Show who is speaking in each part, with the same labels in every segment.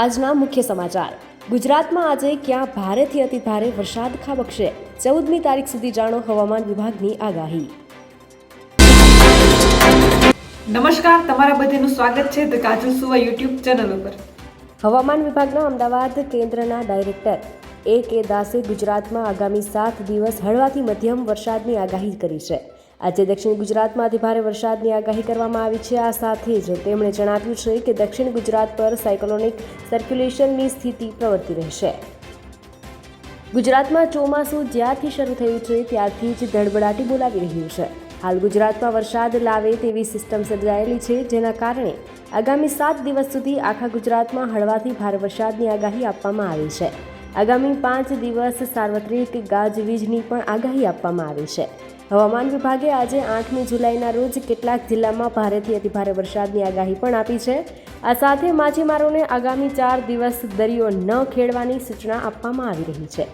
Speaker 1: આજના મુખ્ય સમાચાર. ગુજરાતમાં આજે ક્યાં ભારેથી અતિ ભારે વરસાદ ખાબકશે ચૌદમી તારીખ સુધી જાણો હવામાન વિભાગની આગાહી.
Speaker 2: નમસ્કાર તમારા બધાનું સ્વાગત છે ધ કાજલ સુવા યુટ્યુબ ચેનલ ઉપર.
Speaker 1: હવામાન વિભાગના અમદાવાદ કેન્દ્રના ડાયરેક્ટર એ કે દાસે ગુજરાતમાં આગામી સાત દિવસ હળવાથી મધ્યમ વરસાદની આગાહી કરી છે. આજે દક્ષિણ ગુજરાતમાં અતિભારે વરસાદની આગાહી કરવામાં આવી છે. આ સાથે જ તેમણે જણાવ્યું છે કે દક્ષિણ ગુજરાત પર સાયક્લોનિક સર્ક્યુલેશનની સ્થિતિ પ્રવર્તી રહેશે. ગુજરાતમાં ચોમાસું જ્યારથી શરૂ થયું છે, ત્યારથી જ ધડબડાટી બોલાવી રહ્યું છે. હાલ ગુજરાતમાં વરસાદ લાવે તેવી સિસ્ટમ સર્જાયેલી છે, જેના કારણે આગામી સાત દિવસ સુધી આખા ગુજરાતમાં હળવાથી ભારે વરસાદની આગાહી આપવામાં આવી છે. આગામી પાંચ દિવસ સાર્વત્રિક ગાજવીજની પણ આગાહી આપવામાં આવી છે. હવામાન વિભાગે આજે આઠમી જુલાઈના રોજ કેટલાક જિલ્લામાં ભારેથી અતિભારે વરસાદની આગાહી પણ આપી છે. આ સાથે માછીમારોને આગામી ચાર દિવસ દરિયો ન ખેડવાની સૂચના આપવામાં આવી રહી છે.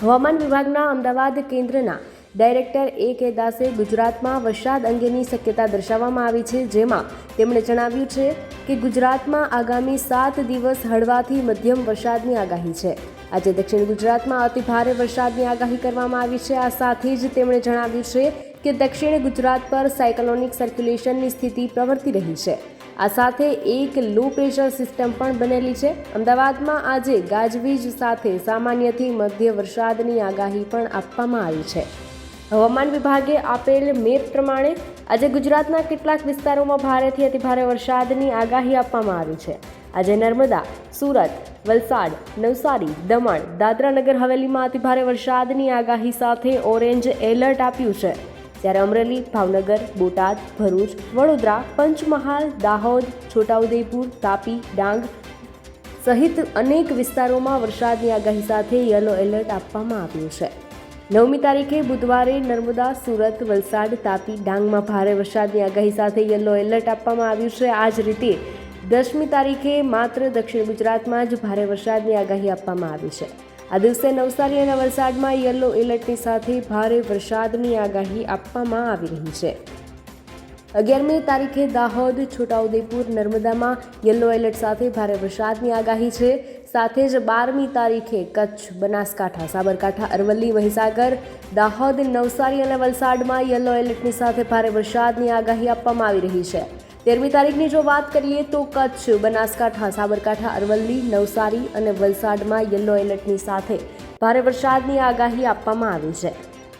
Speaker 1: હવામાન વિભાગના અમદાવાદ કેન્દ્રના ડાયરેક્ટર એ કે દાસે ગુજરાતમાં વરસાદ અંગેની શક્યતા દર્શાવવામાં આવી છે, જેમાં તેમણે જણાવ્યું છે કે ગુજરાતમાં આગામી સાત દિવસ હળવાથી મધ્યમ વરસાદની આગાહી છે. આજે દક્ષિણ ગુજરાતમાં અતિ ભારે વરસાદની આગાહી કરવામાં આવી છે. આ સાથે જ તેમણે જણાવ્યું છે કે દક્ષિણ ગુજરાત પર સાયક્લોનિક સર્ક્યુલેશનની સ્થિતિ પ્રવર્તી રહી છે. આ સાથે એક લો પ્રેશર સિસ્ટમ પણ બનેલી છે. અમદાવાદમાં આજે ગાજવીજ સાથે સામાન્યથી મધ્ય વરસાદની આગાહી પણ આપવામાં આવી છે. હવામાન વિભાગે આપેલ મેપ પ્રમાણે આજે ગુજરાતના કેટલાક વિસ્તારોમાં ભારેથી અતિભારે વરસાદની આગાહી આપવામાં આવી છે. આજે નર્મદા, સુરત, વલસાડ, નવસારી, દમણ, દાદરાનગર હવેલીમાં અતિભારે વરસાદની આગાહી સાથે ઓરેન્જ એલર્ટ આપ્યું છે. જ્યારે અમરેલી, ભાવનગર, બોટાદ, ભરૂચ, વડોદરા, પંચમહાલ, દાહોદ, છોટાઉદેપુર, તાપી, ડાંગ સહિત અનેક વિસ્તારોમાં વરસાદની આગાહી સાથે યલો એલર્ટ આપવામાં આવ્યું છે. નવમી તારીખે બુધવારે નર્મદા, સુરત, વલસાડ, તાપી, ડાંગમાં ભારે વરસાદની આગાહી સાથે યલો એલર્ટ આપવામાં આવ્યું છે. આ જ રીતે દસમી તારીખે માત્ર દક્ષિણ ગુજરાતમાં જ ભારે વરસાદની આગાહી આપવામાં આવી છે. આ દિવસે નવસારી અને વલસાડમાં યલો એલર્ટની સાથે ભારે વરસાદની આગાહી આપવામાં આવી રહી છે. અગિયારમી તારીખે દાહોદ, છોટાઉદેપુર, નર્મદામાં યલો એલર્ટ સાથે ભારે વરસાદની આગાહી છે. સાથે જ બારમી તારીખે કચ્છ, બનાસકાંઠા, સાબરકાંઠા, અરવલ્લી, મહીસાગર, દાહોદ, નવસારી અને વલસાડમાં યલો એલર્ટની સાથે ભારે વરસાદની આગાહી આપવામાં આવી રહી છે. તેરમી તારીખની જો વાત કરીએ તો કચ્છ, બનાસકાંઠા, સાબરકાંઠા, અરવલ્લી, નવસારી અને વલસાડમાં યલો એલર્ટની સાથે ભારે વરસાદની આગાહી આપવામાં આવી છે.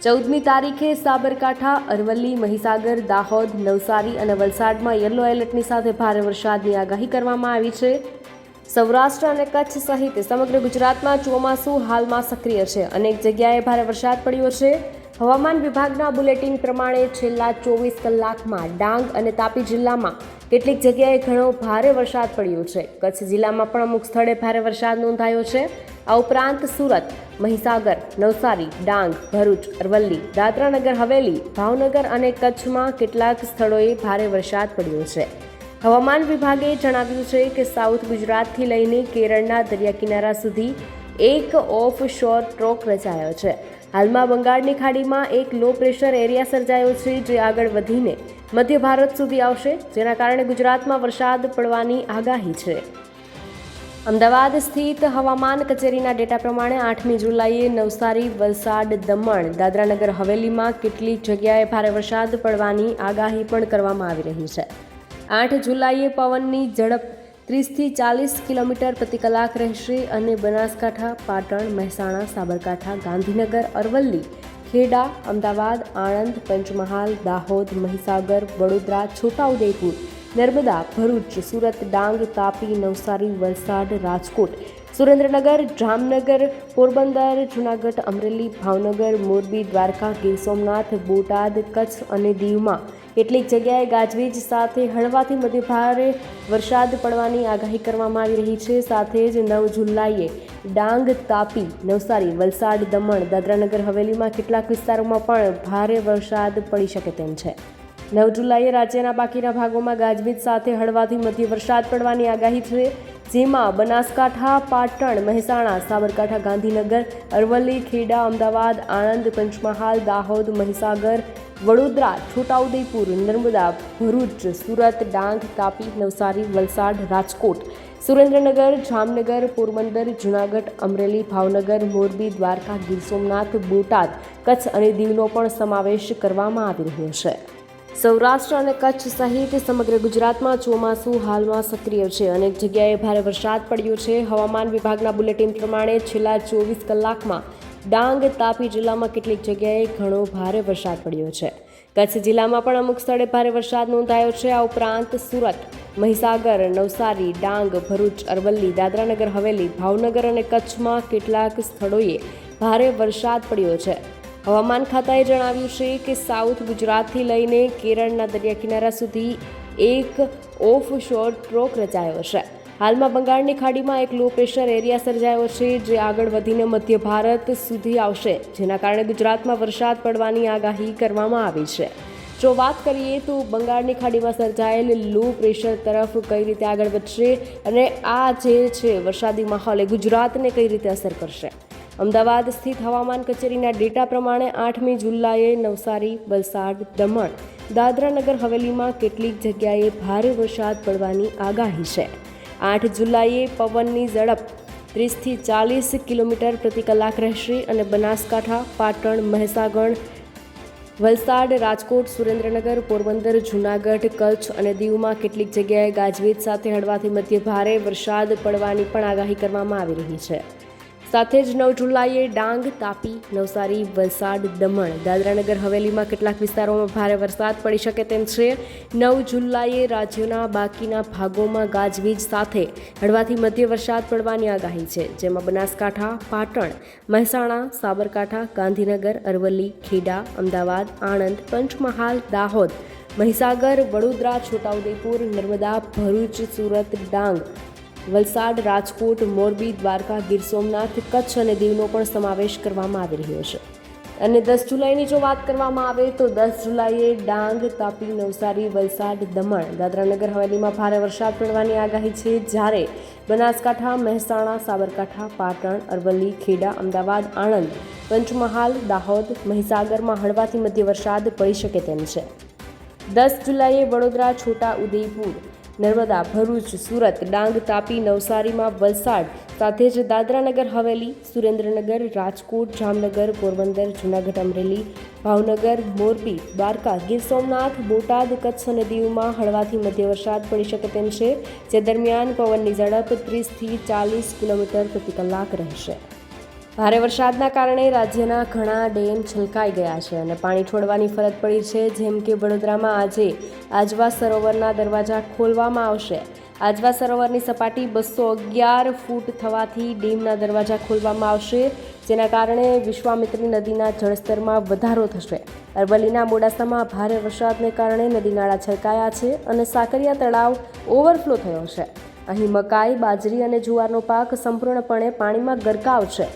Speaker 1: ચૌદમી તારીખે સાબરકાંઠા, અરવલ્લી, મહીસાગર, દાહોદ, નવસારી અને વલસાડમાં યલો એલર્ટની સાથે ભારે વરસાદની આગાહી કરવામાં આવી છે. સૌરાષ્ટ્ર અને કચ્છ સહિત સમગ્ર ગુજરાતમાં ચોમાસું હાલમાં સક્રિય છે. અનેક જગ્યાએ ભારે વરસાદ પડ્યો છે. હવામાન વિભાગના બુલેટિન પ્રમાણે છેલ્લા ચોવીસ કલાકમાં ડાંગ અને તાપી જિલ્લામાં કેટલીક જગ્યાએ ઘણો ભારે વરસાદ પડ્યો છે. કચ્છ જિલ્લામાં પણ અમુક સ્થળે ભારે વરસાદ નોંધાયો છે. આ ઉપરાંત સુરત, મહીસાગર, નવસારી, ડાંગ, ભરૂચ, અરવલ્લી, દાદરાનગર, હવેલી, ભાવનગર અને કચ્છમાં કેટલાક સ્થળોએ ભારે વરસાદ પડ્યો છે. હવામાન વિભાગે જણાવ્યું છે કે સાઉથ ગુજરાતથી લઈને કેરળના દરિયા કિનારા સુધી એક ઓફ શોર ટ્રોક રચાયો છે. હાલમાં બંગાળની ખાડીમાં એક લો પ્રેશર એરિયા સર્જાયો છે જે આગળ વધીને મધ્ય ભારત સુધી આવશે, જેના કારણે ગુજરાતમાં વરસાદ પડવાની આગાહી છે. અમદાવાદ સ્થિત હવામાન કચેરીના ડેટા પ્રમાણે આઠમી જુલાઈએ નવસારી, વલસાડ, દમણ, દાદરાનગર, હવેલીમાં કેટલીક જગ્યાએ ભારે વરસાદ પડવાની આગાહી પણ કરવામાં આવી રહી છે. આઠ જુલાઈએ પવનની ઝડપ ત્રીસથી ચાલીસ કિલોમીટર પ્રતિ કલાક રહેશે અને બનાસકાંઠા, પાટણ, મહેસાણા, સાબરકાંઠા, ગાંધીનગર, અરવલ્લી, ખેડા, અમદાવાદ, આણંદ, પંચમહાલ, દાહોદ, મહીસાગર, વડોદરા, છોટાઉદેપુર, નર્મદા, ભરૂચ, સુરત, ડાંગ, તાપી, નવસારી, વલસાડ, રાજકોટ, સુરેન્દ્રનગર, જામનગર, પોરબંદર, જૂનાગઢ, અમરેલી, ભાવનગર, મોરબી, દ્વારકા, ગીર સોમનાથ, બોટાદ, કચ્છ અને દીવમાં કેટલીક જગ્યાએ ગાજવીજ સાથે હળવાથી મધ્યભારે વરસાદ પડવાની આગાહી કરવામાં આવી રહી છે. સાથે જ નવ જુલાઈએ ડાંગ, તાપી, નવસારી, વલસાડ, દમણ, દાદરાનગર, હવેલીમાં કેટલાક વિસ્તારોમાં પણ ભારે વરસાદ પડી શકે તેમ છે. નવ જુલાઈએ રાજ્યના બાકીના ભાગોમાં ગાજવીજ સાથે હળવાથી મધ્ય વરસાદ પડવાની આગાહી છે, જેમાં બનાસકાંઠા, પાટણ, મહેસાણા, સાબરકાંઠા, ગાંધીનગર, અરવલ્લી, ખેડા, અમદાવાદ, આણંદ, પંચમહાલ, દાહોદ, મહીસાગર, વડોદરા, છોટાઉદેપુર, નર્મદા, ભરૂચ, સુરત, ડાંગ, તાપી, નવસારી, વલસાડ, રાજકોટ, સુરેન્દ્રનગર, જામનગર, પોરબંદર, જૂનાગઢ, અમરેલી, ભાવનગર, મોરબી, દ્વારકા, ગીર સોમનાથ, બોટાદ, કચ્છ અને દીવનો પણ સમાવેશ કરવામાં આવી રહ્યો છે. સૌરાષ્ટ્ર અને કચ્છ સહિત સમગ્ર ગુજરાતમાં ચોમાસું હાલમાં સક્રિય છે. અનેક જગ્યાએ ભારે વરસાદ પડ્યો છે. હવામાન વિભાગના બુલેટિન પ્રમાણે છેલ્લા ચોવીસ કલાકમાં ડાંગ, તાપી જિલ્લામાં કેટલીક જગ્યાએ ઘણો ભારે વરસાદ પડ્યો છે. કચ્છ જિલ્લામાં પણ અમુક સ્થળે ભારે વરસાદ નોંધાયો છે. આ ઉપરાંત સુરત, મહીસાગર, નવસારી, ડાંગ, ભરૂચ, અરવલ્લી, દાદરાનગર, હવેલી, ભાવનગર અને કચ્છમાં કેટલાક સ્થળોએ ભારે વરસાદ પડ્યો છે. હવામાન ખાતાએ જણાવ્યું છે કે સાઉથ ગુજરાતથી લઈને કેરળના દરિયા કિનારા સુધી એક ઓફ શોર ટ્રોક રચાયો છે. હાલમાં બંગાળની ખાડીમાં એક લો પ્રેશર એરિયા સર્જાયો છે જે આગળ વધીને મધ્ય ભારત સુધી આવશે, જેના કારણે ગુજરાતમાં વરસાદ પડવાની આગાહી કરવામાં આવી છે. જો વાત કરીએ તો બંગાળની ખાડીમાં સર્જાયેલ લો પ્રેશર તરફ કઈ રીતે આગળ વધશે અને આ જે છે, વરસાદી માહોલ ગુજરાતને કઈ રીતે અસર કરશે? અમદાવાદ સ્થિત હવામાન કચેરીના ડેટા પ્રમાણે આઠમી જુલાઈએ નવસારી, વલસાડ, દમણ, દાદરાનગર હવેલીમાં કેટલીક જગ્યાએ ભારે વરસાદ પડવાની આગાહી છે. આઠ જુલાઈએ પવનની ઝડપ ત્રીસથી ચાલીસ કિલોમીટર પ્રતિ કલાક રહેશે અને બનાસકાંઠા, પાટણ, મહેસાગર, વલસાડ, રાજકોટ, સુરેન્દ્રનગર, પોરબંદર, જૂનાગઢ, કચ્છ અને દીવમાં કેટલીક જગ્યાએ ગાજવીજ સાથે હળવાથી મધ્ય ભારે વરસાદ પડવાની પણ આગાહી કરવામાં આવી રહી છે. સાથે જ નવ જુલાઈએ ડાંગ, તાપી, નવસારી, વલસાડ, દમણ, દાદરાનગર, હવેલીમાં કેટલાક વિસ્તારોમાં ભારે વરસાદ પડી શકે તેમ છે. નવ જુલાઈએ રાજ્યના બાકીના ભાગોમાં ગાજવીજ સાથે હળવાથી મધ્ય વરસાદ પડવાની આગાહી છે, જેમાં બનાસકાંઠા, પાટણ, મહેસાણા, સાબરકાંઠા, ગાંધીનગર, અરવલ્લી, ખેડા, અમદાવાદ, આણંદ, પંચમહાલ, દાહોદ, મહીસાગર, વડોદરા, છોટાઉદેપુર, નર્મદા, ભરૂચ, સુરત, ડાંગ વલસાડ, રાજકોટ, મોરબી, દ્વારકા, ગીર સોમનાથ, કચ્છ અને દીવનો પણ સમાવેશ કરવામાં આવી રહ્યો છે. અને દસ જુલાઈની જો વાત કરવામાં આવે તો દસ જુલાઈએ ડાંગ, તાપી, નવસારી, વલસાડ, દમણ, દાદરાનગર, હવેલીમાં ભારે વરસાદ પડવાની આગાહી છે. જ્યારે બનાસકાંઠા, મહેસાણા, સાબરકાંઠા, પાટણ, અરવલ્લી, ખેડા, અમદાવાદ, આણંદ, પંચમહાલ, દાહોદ, મહીસાગરમાં હળવાથી મધ્ય વરસાદ પડી શકે તેમ છે. દસ જુલાઈએ વડોદરા, છોટા ઉદેપુર નર્મદા, ભરૂચ, સુરત, ડાંગ, તાપી, નવસારીમાં વલસાડ સાથે જ દાદરાનગર, હવેલી, સુરેન્દ્રનગર, રાજકોટ, જામનગર, પોરબંદર, જૂનાગઢ, અમરેલી, ભાવનગર, મોરબી, દ્વારકા, ગીર સોમનાથ, બોટાદ, કચ્છ અને દીવમાં હળવાથી મધ્ય વરસાદ પડી શકે તેમ છે. જે દરમિયાન પવનની ઝડપ ત્રીસથી ચાલીસ કિલોમીટર પ્રતિ કલાક રહેશે. ભારે વરસાદના કારણે રાજ્યના ઘણા ડેમ છલકાઈ ગયા છે અને પાણી છોડવાની ફરજ પડી છે. જેમ કે વડોદરામાં આજે આજવા સરોવરના દરવાજા ખોલવામાં આવશે. આજવા સરોવરની સપાટી બસો અગિયાર ફૂટ થવાથી ડેમના દરવાજા ખોલવામાં આવશે, જેના કારણે વિશ્વામિત્રી નદીના જળસ્તરમાં વધારો થશે. અરવલ્લીના મોડાસામાં ભારે વરસાદને કારણે નદી નાળા છલકાયા છે અને સાકરિયા તળાવ ઓવરફ્લો થયો છે. અહીં મકાઈ, બાજરી અને જુવારનો પાક સંપૂર્ણપણે પાણીમાં ગરકાવ છે.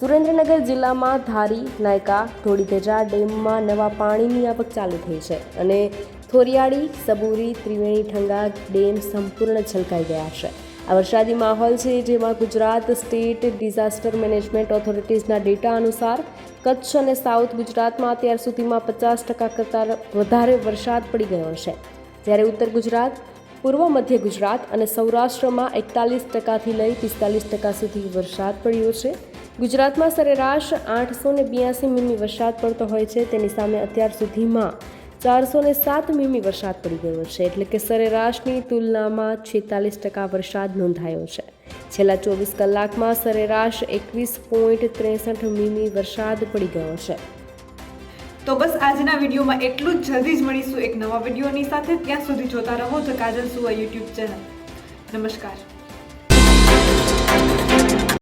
Speaker 1: સુરેન્દ્રનગર જિલ્લામાં ધારી, નાયકા, ધોળીધજા ડેમમાં નવા પાણીની આવક ચાલુ થઈ છે અને થોરિયાળી, સબુરી, ત્રિવેણી ઠંગા ડેમ સંપૂર્ણ છલકાઈ ગયા છે. આ વરસાદી માહોલ છે જેમાં ગુજરાત સ્ટેટ ડિઝાસ્ટર મેનેજમેન્ટ ઓથોરિટીઝના ડેટા અનુસાર કચ્છ અને સાઉથ ગુજરાતમાં અત્યાર સુધીમાં પચાસ ટકા કરતાં વધારે વરસાદ પડી ગયો છે. જ્યારે ઉત્તર ગુજરાત, પૂર્વ મધ્ય ગુજરાત અને સૌરાષ્ટ્રમાં એકતાલીસ ટકાથી લઈ પિસ્તાલીસ ટકા સુધી વરસાદ પડ્યો છે. ગુજરાતમાં સરેરાશ આઠસો ને બ્યાસી મીમી વરસાદ પડતો હોય છે. તેની સામે અત્યાર સુધીમાં ચારસો ને સાત મીમી વરસાદ પડી ગયો છે. એટલે કે સરેરાશની તુલનામાં છેતાલીસ ટકા વરસાદ નોંધાયો છે. છેલ્લા ચોવીસ કલાકમાં સરેરાશ એકવીસ પોઈન્ટ ત્રેસઠ મીમી વરસાદ પડી ગયો છે.
Speaker 2: તો બસ આજના વિડીયોમાં એટલું જ. જલ્દી જ મળીશું એક નવા વિડીયોની સાથે. ત્યાં સુધી જોતા રહો ધ કાજલ સુવા યુટ્યુબ ચેનલ. નમસ્કાર.